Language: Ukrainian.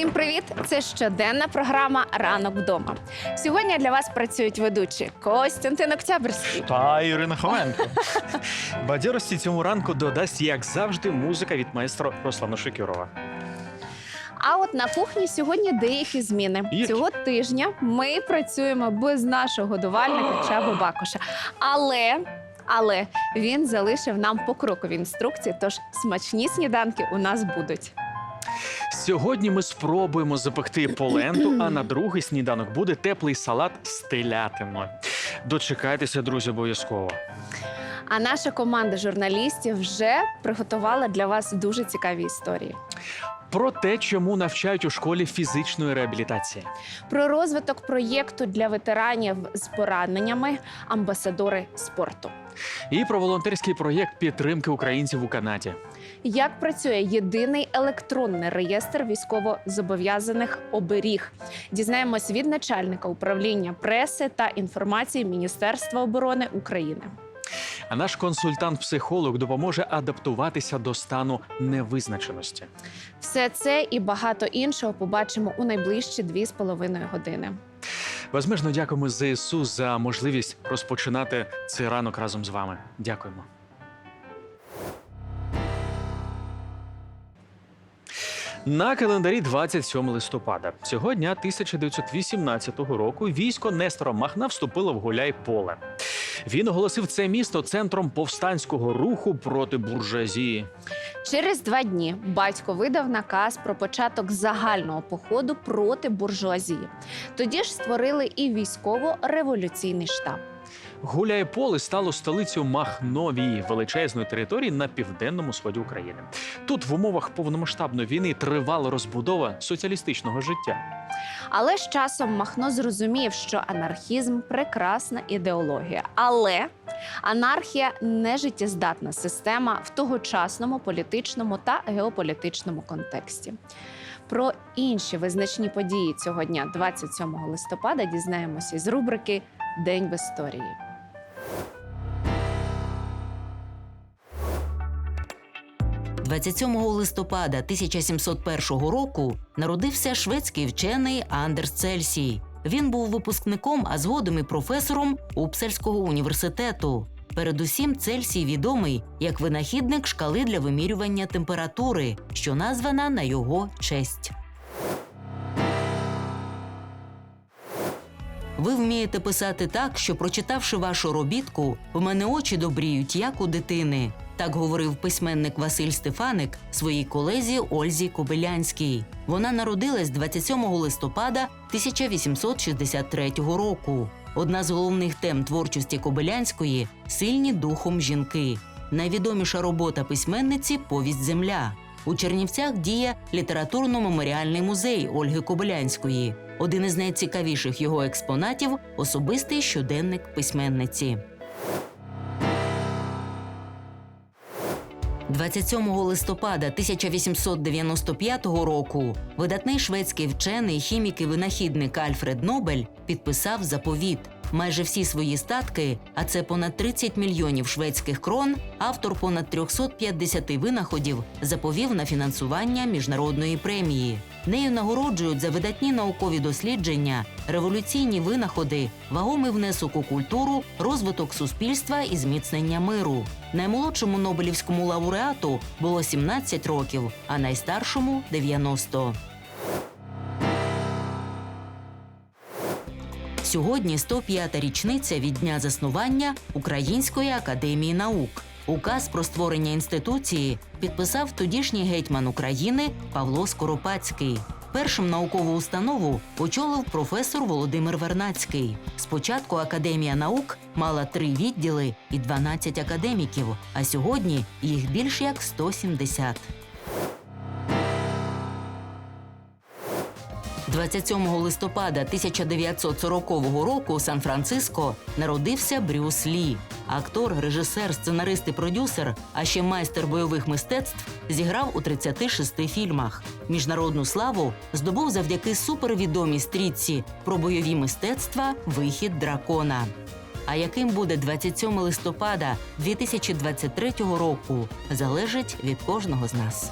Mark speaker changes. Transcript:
Speaker 1: Всім привіт! Це щоденна програма Ранок вдома. Сьогодні для вас працюють ведучі Костянтин Октябрьський,
Speaker 2: Та Ірина Хоменко. Бадьорості цьому ранку додасть, як завжди, музика від майстра Руслана Шикюрова.
Speaker 1: А от на кухні сьогодні деякі зміни.
Speaker 2: Які?
Speaker 1: Цього тижня ми працюємо без нашого годувальника Чаби Бакуша. Але. Але він залишив нам покрокові інструкції, тож смачні сніданки у нас будуть.
Speaker 2: Сьогодні ми спробуємо запекти поленту, а на другий сніданок буде теплий салат з телятиною. Дочекайтеся, друзі, обов'язково.
Speaker 1: А наша команда журналістів вже приготувала для вас дуже цікаві історії.
Speaker 2: Про те, чому навчають у школі фізичної реабілітації.
Speaker 1: Про розвиток проєкту для ветеранів з пораненнями амбасадори спорту.
Speaker 2: І про волонтерський проєкт підтримки українців у Канаді.
Speaker 1: Як працює єдиний електронний реєстр військовозобов'язаних оберіг? Дізнаємось від начальника управління преси та інформації Міністерства оборони України.
Speaker 2: А наш консультант-психолог допоможе адаптуватися до стану невизначеності.
Speaker 1: Все це і багато іншого побачимо у найближчі дві з половиною години.
Speaker 2: Безмежно дякуємо ЗСУ за можливість розпочинати цей ранок разом з вами. Дякуємо. На календарі 27 листопада цього дня 1918 року військо Нестора Махна вступило в Гуляй-Поле. Він оголосив це місто центром повстанського руху проти буржуазії.
Speaker 1: Через два дні батько видав наказ про початок загального походу проти буржуазії. Тоді ж створили і військово-революційний штаб.
Speaker 2: Гуляй-Поле стало столицею Махновії, величезної території на південному сході України. Тут в умовах повномасштабної війни тривала розбудова соціалістичного життя.
Speaker 1: Але з часом Махно зрозумів, що анархізм прекрасна ідеологія. Але анархія не життєздатна система в тогочасному політичному та геополітичному контексті. Про інші визначні події цього дня, 27 листопада, дізнаємося з рубрики День в історії.
Speaker 3: – 27 листопада 1701 року народився шведський вчений Андерс Цельсій. Він був випускником, а згодом і професором Упсальського університету. Передусім, Цельсій відомий як винахідник шкали для вимірювання температури, що названа на його честь. Ви вмієте писати так, що, прочитавши вашу робітку, в мене очі добріють, як у дитини. Так говорив письменник Василь Стефаник своїй колезі Ользі Кобилянській. Вона народилась 27 листопада 1863 року. Одна з головних тем творчості Кобилянської сильні духом жінки. Найвідоміша робота письменниці Повість Земля. У Чернівцях діє літературно-меморіальний музей Ольги Кобилянської. Один із найцікавіших його експонатів особистий щоденник письменниці. 27 листопада 1895 року видатний шведський вчений хімік і винахідник Альфред Нобель підписав заповіт. Майже всі свої статки, а це понад 30 мільйонів шведських крон, автор понад 350 винаходів заповів на фінансування міжнародної премії. Нею нагороджують за видатні наукові дослідження, революційні винаходи, вагомий внесок у культуру, розвиток суспільства і зміцнення миру. Наймолодшому Нобелівському лауреату було 17 років, а найстаршому 90. Сьогодні 105-та річниця від дня заснування Української академії наук. Указ про створення інституції підписав тодішній гетьман України Павло Скоропадський. Першим наукову установу очолив професор Володимир Вернацький. Спочатку Академія наук мала три відділи і 12 академіків, а сьогодні їх більш як 170. 27 листопада 1940 року у Сан-Франциско народився Брюс Лі. Актор, режисер, сценарист і продюсер, а ще майстер бойових мистецтв, зіграв у 36 фільмах. Міжнародну славу здобув завдяки супервідомій стрічці про бойові мистецтва Вихід дракона. А яким буде 27 листопада 2023 року, залежить від кожного з нас.